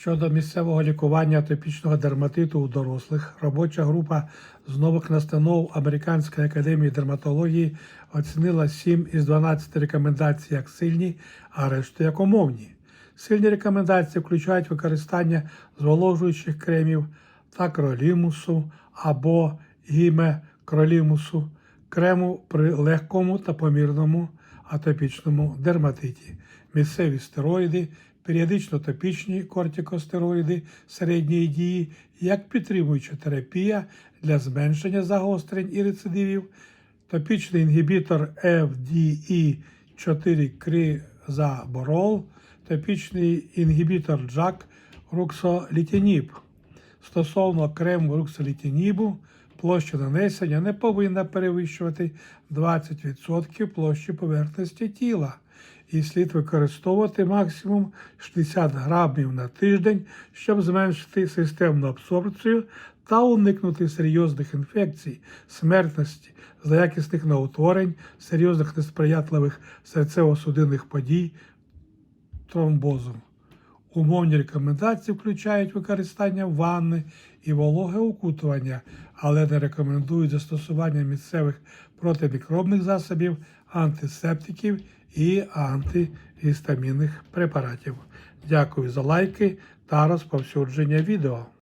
Щодо місцевого лікування атопічного дерматиту у дорослих, робоча група з нових настанов Американської академії дерматології оцінила 7 із 12 рекомендацій як сильні, а решту як умовні. Сильні рекомендації включають використання зволожуючих кремів та кролімусу або гімекролімусу, крему при легкому та помірному атопічному дерматиті, місцеві стероїди, періодично топічні кортикостероїди середньої дії, як підтримуюча терапія для зменшення загострень і рецидивів, топічний інгібітор FDE4 кризаборол, топічний інгібітор JAK руксолітініб. Стосовно крему руксолітінібу, площа нанесення не повинна перевищувати 20% площі поверхності тіла і слід використовувати максимум 60 грамів на тиждень, щоб зменшити системну абсорбцію та уникнути серйозних інфекцій, смертності, злоякісних новоутворень, серйозних несприятливих серцево-судинних подій, тромбозу. Умовні рекомендації включають використання ванни і вологе укутування, але не рекомендують застосування місцевих протимікробних засобів, антисептиків і антигістамінних препаратів. Дякую за лайки та розповсюдження відео.